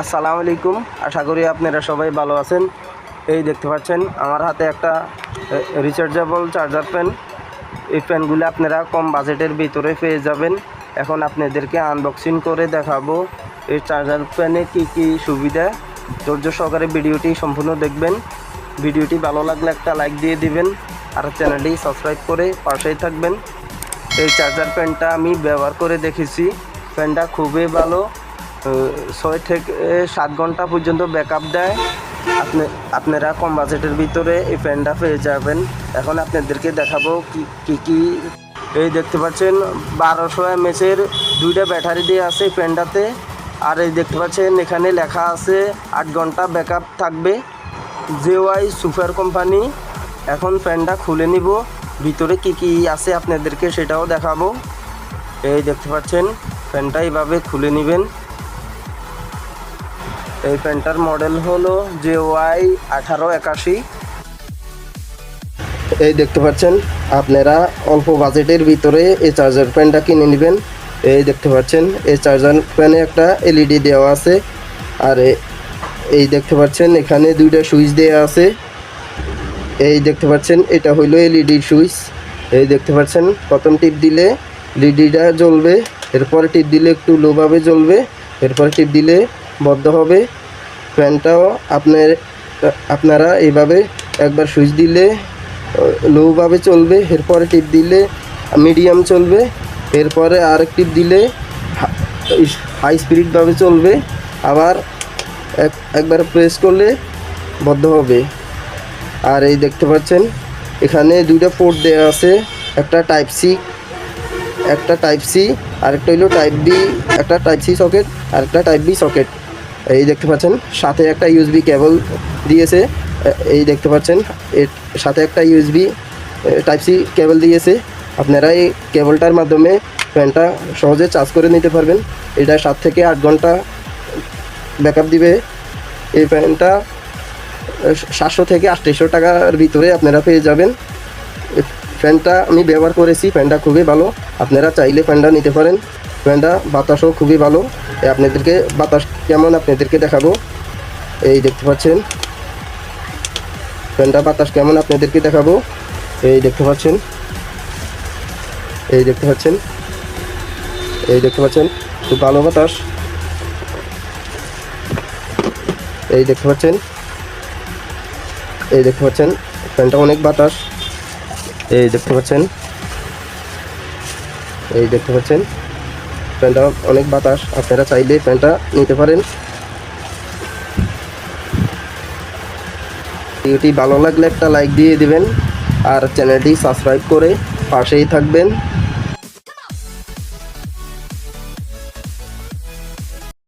আসসালামু আলাইকুম। আশা করি আপনারা সবাই ভালো আছেন। এই দেখতে পাচ্ছেন, আমার হাতে একটা রিচার্জেবল চার্জার প্যান এই প্যানগুলো আপনারা কম বাজেটের ভিতরে পেয়ে যাবেন। এখন আপনাদেরকে আনবক্সিং করে দেখাবো এই চার্জার প্যানে কি কি সুবিধা। ধৈর্য সহকারে ভিডিওটি সম্পূর্ণ দেখবেন। ভিডিওটি ভালো লাগলে একটা লাইক দিয়ে দিবেন আর চ্যানেলটি সাবস্ক্রাইব করে পাশেই থাকবেন। এই চার্জার প্যানটা আমি ব্যবহার করে দেখেছি। প্যানটা খুবই ভালো। ছয় থেকে সাত ঘণ্টা পর্যন্ত ব্যাকআপ দেয়। আপনি, আপনারা কম বাজেটের ভিতরে এই প্যানটা পেয়ে যাবেন। এখন আপনাদেরকে দেখাবো কি কি এই দেখতে পাচ্ছেন, বারোশো এমএসের দুইটা ব্যাটারি দিয়ে আছে এই প্যানটাতে আর এই দেখতে পাচ্ছেন, এখানে লেখা আছে আট ঘণ্টা ব্যাকআপ থাকবে। জেওয়াই সুপার কোম্পানি এখন ফ্যানটা খুলে নিব। ভিতরে কি কি আছে আপনাদেরকে সেটাও দেখাবো। এই দেখতে পাচ্ছেন ফ্যানটা এইভাবে খুলে নেবেন। এই ফ্যানটার মডেল হলো জে ওয়াই আঠারো একাশি। এই দেখতে পাচ্ছেন, আপনারা অল্প বাজেটের ভিতরে এই চার্জার ফ্যানটা কিনে নেবেন। এই দেখতে পাচ্ছেন, এই চার্জার প্যানে একটা এলইডি দেওয়া আছে। আর এই দেখতে পাচ্ছেন, এখানে দুইটা সুইচ দেওয়া আছে। এই দেখতে পাচ্ছেন, এটা হইল এলইডি সুইচ। এই দেখতে পাচ্ছেন, প্রথম টিপ দিলে এলইডিটা জ্বলবে, এরপরে টিপ দিলে একটু লোভাবে জ্বলবে, এরপরে টিপ দিলে বদ্ধ হবে। ফ্যানটাও আপনার, আপনারা এইভাবে একবার সুইচ দিলে, লোভাবে চলবে, এরপরে টিপ দিলে মিডিয়াম চলবে, এরপরে আরেক টিপ দিলে হাই স্পিডভাবে চলবে, আবার এক, একবার প্রেস করলে বদ্ধ হবে। আর এই দেখতে পাচ্ছেন, এখানে দুইটা পোর্ট দেওয়া আছে, একটা টাইপ সি, একটা টাইপ সি, আরেকটা হইল টাইপ বি, একটা টাইপ সি সকেট আর একটা টাইপ বি সকেট। এই দেখতে পাচ্ছেন, সাথে একটা ইউএসবি কেবল দিয়েছে। এই দেখতে পাচ্ছেন, এর সাথে একটা ইউএসবি টাইপ সি কেবল দিয়েছে। আপনারা এই কেবলটার মাধ্যমে ফ্যানটা সহজে চার্জ করে নিতে পারবেন। এটা সাত থেকে আট ঘণ্টা ব্যাকআপ দিবে। এই ফ্যানটা সাতশো থেকে আটশো টাকার ভিতরে আপনারা পেয়ে যাবেন। ফ্যানটা আমি ব্যবহার করেছি ফ্যানটা খুবই ভালো। আপনারা চাইলে ফ্যানটা নিতে পারেন। ফ্যানটা বাতাসও খুবই ভালো। আপনাদেরকে বাতাস কেমন আপনাদেরকে দেখাবো। এই দেখতে পাচ্ছেন। ফ্যানটা বাতাস কেমন আপনাদেরকে দেখাবো। এই দেখতে পাচ্ছেন। এই দেখতে পাচ্ছেন। এই দেখতে পাচ্ছেন। খুব ভালো বাতাস। এই দেখতে পাচ্ছেন। এই দেখতে পাচ্ছেন। ফ্যানটা অনেক বাতাস। এই দেখতে পাচ্ছেন। এই দেখতে পাচ্ছেন। ফ্যানটা অনেক বাতাস, আপনারা চাইলে ফ্যানটা নিতে পারেন। ভিডিওটি ভালো লাগলে একটা লাইক দিয়ে দিবেন, আর চ্যানেলটি সাবস্ক্রাইব করে পাশেই থাকবেন।